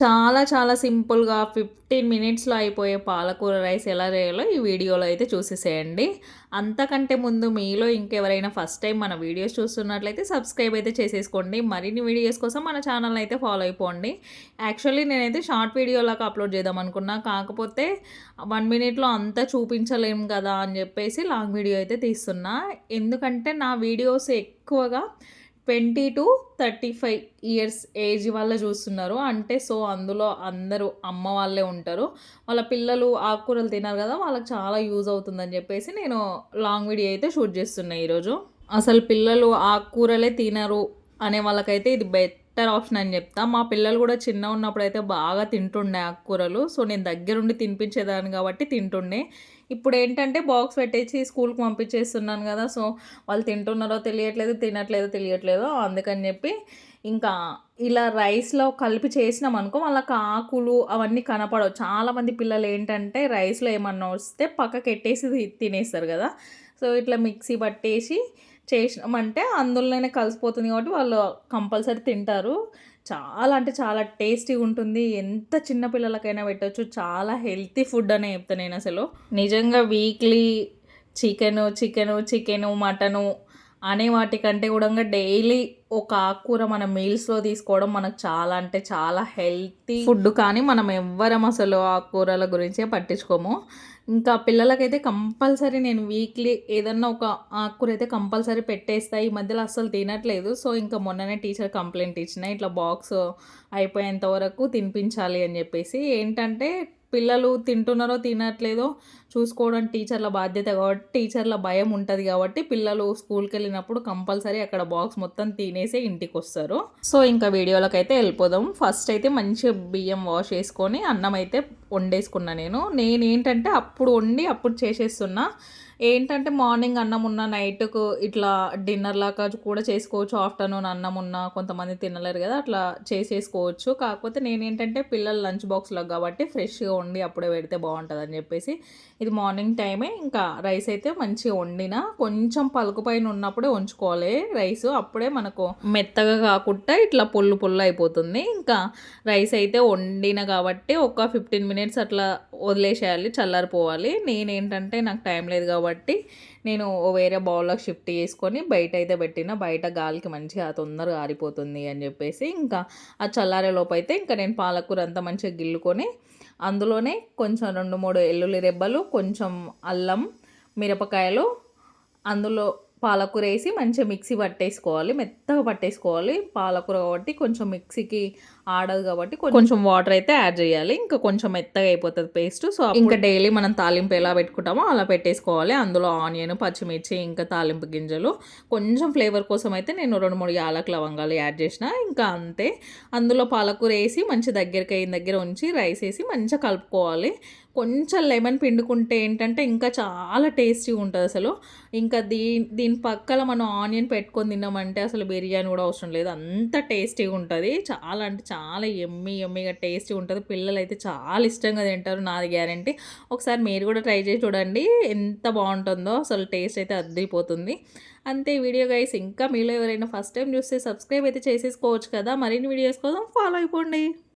చాలా చాలా సింపుల్గా ఫిఫ్టీన్ మినిట్స్లో అయిపోయే పాలకూర రైస్ ఎలా చేయాలో ఈ వీడియోలో అయితే చూసేసేయండి. అంతకంటే ముందు మీలో ఇంకెవరైనా ఫస్ట్ టైం మన వీడియోస్ చూస్తున్నట్లయితే సబ్స్క్రైబ్ అయితే చేసేసుకోండి. మరిన్ని వీడియోస్ కోసం మన ఛానల్ అయితే ఫాలో అయిపోండి. యాక్చువల్లీ నేనైతే షార్ట్ వీడియోలాగా అప్లోడ్ చేద్దాం అనుకున్నా. కాకపోతే వన్ మినిట్లో అంతా చూపించలేము కదా అని చెప్పేసి లాంగ్ వీడియో అయితే తీస్తున్నా. ఎందుకంటే నా వీడియోస్ ఎక్కువగా twenty two thirty five years age వాళ్ళే చూస్తున్నారు. అంటే సో అందులో అందరూ అమ్మ వాళ్ళే ఉంటారు. వాళ్ళ పిల్లలు ఆకుకూరలు తిన్నారు కదా వాళ్ళకి చాలా యూజ్ అవుతుందని చెప్పేసి నేను లాంగ్ వీడియో అయితే షూట్ చేస్తున్నా ఈరోజు. అసలు పిల్లలు ఆకుకూరలే తినరు అనే వాళ్ళకైతే ఇది బెటర్ ఆప్షన్ అని చెప్తా. మా పిల్లలు కూడా చిన్న ఉన్నప్పుడు అయితే బాగా తింటుండే ఆకుకూరలు సో నేను దగ్గరుండి తినిపించేదాన్ని కాబట్టి తింటుండే. ఇప్పుడు ఏంటంటే బాక్స్ పెట్టేసి స్కూల్కి పంపించేస్తున్నాను కదా సో వాళ్ళు తింటున్నారో తెలియట్లేదు తినట్లేదో తెలియట్లేదో అందుకని చెప్పి ఇంకా ఇలా రైస్లో కలిపి చేసినాం అనుకో వాళ్ళకి ఆకులు అవన్నీ కనపడవు. చాలామంది పిల్లలు ఏంటంటే రైస్లో ఏమన్నా వస్తే పక్కకి ఎట్టేసి తినేస్తారు కదా. సో ఇట్లా మిక్సీ పట్టేసి చేసినామంటే అందులోనే కలిసిపోతుంది కాబట్టి వాళ్ళు కంపల్సరీ తింటారు. చాలా అంటే చాలా టేస్టీగా ఉంటుంది. ఎంత చిన్న పిల్లలకైనా పెట్టచ్చు. చాలా హెల్తీ ఫుడ్ అనే చెప్తాను నేను అసలు. నిజంగా weekly chicken chicken chicken mutton అనే వాటికంటే కూడా డైలీ ఒక ఆకుకూర మన మీల్స్లో తీసుకోవడం మనకు చాలా అంటే చాలా హెల్తీ ఫుడ్ కానీ మనం ఎవ్వరం అసలు ఆకుకూరల గురించే పట్టించుకోము. ఇంకా పిల్లలకైతే కంపల్సరీ నేను వీక్లీ ఏదన్నా ఒక ఆకుకూర అయితే కంపల్సరీ పెట్టేస్తా. ఈ మధ్యలో అస్సలు తినట్లేదు. సో ఇంకా మొన్ననే టీచర్ కంప్లైంట్ ఇచ్చిన. ఇట్లా బాక్స్ అయిపోయేంత వరకు తినిపించాలి అని చెప్పేసి. ఏంటంటే పిల్లలు తింటున్నారో తినట్లేదో చూసుకోవడం టీచర్ల బాధ్యత కాబట్టి టీచర్ల భయం ఉంటుంది కాబట్టి పిల్లలు స్కూల్కి వెళ్ళినప్పుడు కంపల్సరీ అక్కడ బాక్స్ మొత్తం తినేసి ఇంటికి వస్తారు. సో ఇంకా వీడియోలోకి అయితే వెళ్ళిపోదాం. ఫస్ట్ అయితే మంచిగా బియ్యం వాష్ చేసుకొని అన్నం అయితే వండేసుకున్నా నేను. నేనేంటంటే అప్పుడు వండి అప్పుడు చేసేస్తున్నా. ఏంటంటే మార్నింగ్ అన్నం ఉన్న నైట్కు ఇట్లా డిన్నర్ లాగా కూడా చేసుకోవచ్చు. ఆఫ్టర్నూన్ అన్నం ఉన్న కొంతమంది తినలేరు కదా అట్లా చేసేసుకోవచ్చు. కాకపోతే నేనేంటంటే పిల్లల లంచ్ బాక్స్లో కాబట్టి ఫ్రెష్గా వండి అప్పుడే పెడితే బాగుంటుంది అని చెప్పేసి ఇది మార్నింగ్ టైమే. ఇంకా రైస్ అయితే మంచిగా వండిన. కొంచెం పలుకు పైన ఉన్నప్పుడే ఉంచుకోవాలి రైస్. అప్పుడే మనకు మెత్తగా కాకుండా ఇట్లా పొల్లు పొల్లు అయిపోతుంది. ఇంకా రైస్ అయితే వండిన కాబట్టి ఒక ఫిఫ్టీన్ మినిట్స్ అట్లా వదిలేసేయాలి చల్లారిపోవాలి. నేనేంటంటే నాకు టైం లేదు కాబట్టి నేను వేరే బౌల్లోకి షిఫ్ట్ చేసుకొని బయట అయితే పెట్టిన బయట గాలికి మంచిగా తొందరగా ఆరిపోతుంది అని చెప్పేసి ఇంకా ఆ చల్లారే లోపు అయితే ఇంకా నేను పాలకూర అంతా మంచిగా గిల్లుకొని అందులోనే కొంచెం రెండు మూడు ఎల్లుల్లి రెబ్బలు కొంచెం అల్లం మిరపకాయలు అందులో పాలకూర వేసి మంచిగా మిక్సీ పట్టేసుకోవాలి మెత్తగా పట్టేసుకోవాలి. పాలకూర కాబట్టి కొంచెం మిక్సీకి ఆడదు కాబట్టి కొంచెం వాటర్ అయితే యాడ్ చేయాలి. ఇంకా కొంచెం మెత్తగా అయిపోతుంది పేస్ట్. సో ఇంకా డైలీ మనం తాలింపు ఎలా పెట్టుకుంటామో అలా పెట్టేసుకోవాలి. అందులో ఆనియన్ పచ్చిమిర్చి ఇంకా తాలింపు గింజలు. కొంచెం ఫ్లేవర్ కోసం అయితే నేను రెండు మూడు యాలక్ లవంగాలు యాడ్ చేసిన. ఇంకా అంతే. అందులో పాలకూర వేసి మంచి దగ్గరికి అయిన దగ్గర ఉంచి రైస్ వేసి మంచిగా కలుపుకోవాలి. కొంచెం లెమన్ పిండుకుంటే ఏంటంటే ఇంకా చాలా టేస్టీగా ఉంటుంది అసలు. ఇంకా దీ దీని పక్కన మనం ఆనియన్ పెట్టుకొని తిన్నామంటే అసలు బిర్యానీ కూడా అవసరం లేదు. అంత టేస్టీగా ఉంటుంది. చాలా అంటే చాలా ఎమ్మి ఎమ్మిగా టేస్టీ ఉంటుంది. పిల్లలు అయితే చాలా ఇష్టంగా తింటారు నాది గ్యారంటీ. ఒకసారి మీరు కూడా ట్రై చేసి చూడండి. ఎంత బాగుంటుందో అసలు టేస్ట్ అయితే అద్దరిపోతుంది. అంతే వీడియో గైస్. ఇంకా మీలో ఎవరైనా ఫస్ట్ టైం చూస్తే సబ్స్క్రైబ్ అయితే చేసేసుకోవచ్చు కదా. మరిన్ని వీడియోస్ కోసం ఫాలో అయిపోండి.